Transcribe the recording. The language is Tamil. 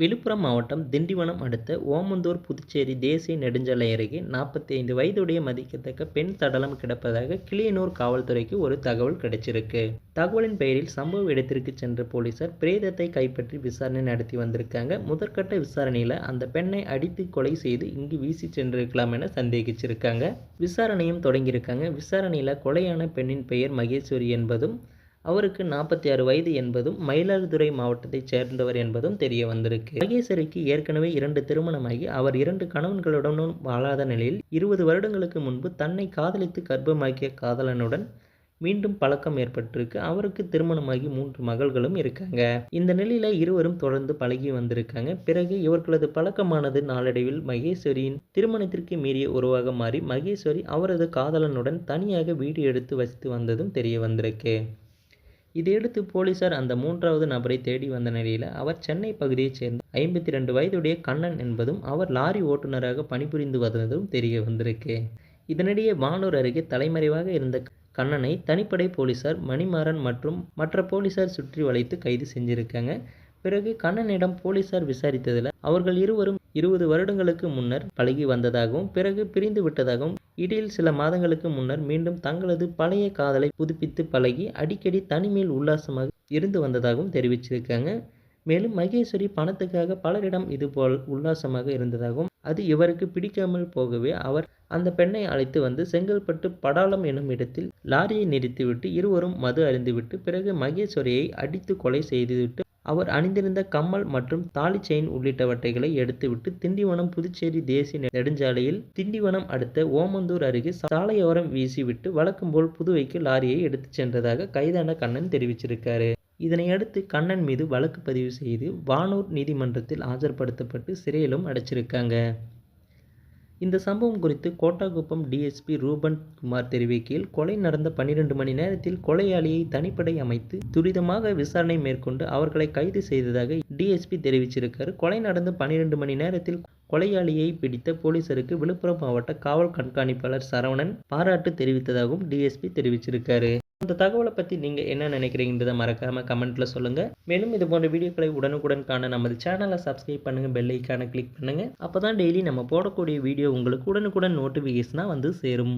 விழுப்புரம் மாவட்டம் திண்டிவனம் அடுத்த ஓமந்தூர் புதுச்சேரி தேசிய நெடுஞ்சாலை அருகே நாற்பத்தி ஐந்து வயதுடைய மதிக்கத்தக்க பெண் சடலம் கிடப்பதாக கிளியனூர் காவல்துறைக்கு ஒரு தகவல் கிடைச்சிருக்கு. தகவலின் பெயரில் சம்பவ இடத்திற்கு சென்ற போலீசார் பிரேதத்தை கைப்பற்றி விசாரணை நடத்தி வந்திருக்காங்க. முதற்கட்ட விசாரணையில் அந்த பெண்ணை அடித்து கொலை செய்து இங்கு வீசி சென்றிருக்கலாம் என சந்தேகிச்சிருக்காங்க. விசாரணையும் தொடங்கியிருக்காங்க. விசாரணையில் கொலையான பெண்ணின் பெயர் மகேஸ்வரி என்பதும் அவருக்கு நாற்பத்தி ஆறு வயது என்பதும் மயிலாடுதுறை மாவட்டத்தைச் சேர்ந்தவர் என்பதும் தெரிய வந்திருக்கு. மகேஸ்வரிக்கு ஏற்கனவே இரண்டு திருமணமாகி அவர் இரண்டு கணவன்களுடனும் வாழாத நிலையில் இருபது வருடங்களுக்கு முன்பு தன்னை காதலித்து கர்ப்பமாக்கிய காதலனுடன் மீண்டும் பழக்கம் ஏற்பட்டிருக்கு. அவருக்கு திருமணமாகி மூன்று மகள்களும் இருக்காங்க. இந்த நிலையில இருவரும் தொடர்ந்து பழகி வந்திருக்காங்க. பிறகு இவர்களது பழக்கமானது நாளடைவில் மகேஸ்வரியின் திருமணத்திற்கு மீறிய உருவாக மாறி மகேஸ்வரி அவரது காதலனுடன் தனியாக வீடு எடுத்து வசித்து வந்ததும் தெரிய வந்திருக்கு. இதையடுத்து போலீசார் அந்த மூன்றாவது நபரை தேடி வந்த நிலையில் அவர் சென்னை பகுதியைச் சேர்ந்த ஐம்பத்தி ரெண்டு வயதுடைய கண்ணன் என்பதும் அவர் லாரி ஓட்டுநராக பணிபுரிந்து வந்ததும் தெரிய வந்திருக்கு. இதனிடையே வானூர் அருகே தலைமறைவாக இருந்த கண்ணனை தனிப்படை போலீசார் மணிமாறன் மற்றும் மற்ற போலீசார் சுற்றி வளைத்து கைது செஞ்சிருக்காங்க. பிறகு கண்ணனிடம் போலீசார் விசாரித்ததில் அவர்கள் இருவரும் இருபது வருடங்களுக்கு முன்னர் பழகி வந்ததாகவும் பிறகு பிரிந்து விட்டதாகவும் இடையில் சில மாதங்களுக்கு முன்னர் மீண்டும் தங்களது பழைய காதலை புதுப்பித்து பழகி அடிக்கடி தனிமையில் உல்லாசமாக இருந்து வந்ததாகவும் தெரிவிச்சிருக்காங்க. மேலும் மகேஸ்வரி பணத்துக்காக பலரிடம் இதுபோல் உல்லாசமாக இருந்ததாகவும் அது இவருக்கு பிடிக்காமல் போகவே அவர் அந்த பெண்ணை அழைத்து வந்து செங்கல்பட்டு படாளம் எனும் இடத்தில் லாரியை நிறுத்திவிட்டு இருவரும் மது அறிந்துவிட்டு பிறகு மகேஸ்வரியை அடித்து கொலை செய்துவிட்டு அவர் அணிந்திருந்த கம்மல் மற்றும் தாலி செயின் உள்ளிட்டவற்றைகளை எடுத்துவிட்டு திண்டிவனம் புதுச்சேரி தேசிய நெடுஞ்சாலையில் திண்டிவனம் அடுத்த ஓமந்தூர் அருகே சாலையோரம் வீசிவிட்டு வழக்கம்போல் புதுவைக்கு லாரியை எடுத்துச் சென்றதாக கைதான கண்ணன் தெரிவிச்சிருக்காரு. இதனையடுத்து கண்ணன் மீது வழக்கு பதிவு செய்து வானூர் நீதிமன்றத்தில் ஆஜர்படுத்தப்பட்டு சிறையிலும் அடைச்சிருக்காங்க. இந்த சம்பவம் குறித்து கோட்டாகுப்பம் டிஎஸ்பி ரூபன் குமார் தெரிவிக்கையில் கொலை நடந்த பன்னிரண்டு மணி நேரத்தில் கொலையாளியை தனிப்படை அமைத்து துரிதமாக விசாரணை மேற்கொண்டு அவர்களை கைது செய்ததாக டிஎஸ்பி தெரிவிச்சிருக்காரு. கொலை நடந்த பன்னிரண்டு மணி நேரத்தில் கொலையாளியை பிடித்த போலீசருக்கு விழுப்புரம் மாவட்ட காவல் கண்காணிப்பாளர் சரவணன் பாராட்டு தெரிவித்ததாகவும் டிஎஸ்பி தெரிவிச்சிருக்காரு. இந்த தகவலை பற்றி நீங்கள் என்ன நினைக்கிறீங்கன்றதை மறக்காமல் கமெண்ட்டில் சொல்லுங்கள் மேலும் இது போன்ற வீடியோக்களை உடனுக்குடன் காண நமது சேனலை சப்ஸ்கிரைப் பண்ணுங்கள் பெல் ஐக்கானை கிளிக் பண்ணுங்கள் அப்போ தான் டெய்லி நம்ம போடக்கூடிய வீடியோ உங்களுக்கு உடனுக்குடன் நோட்டிஃபிகேஷனாக வந்து சேரும்.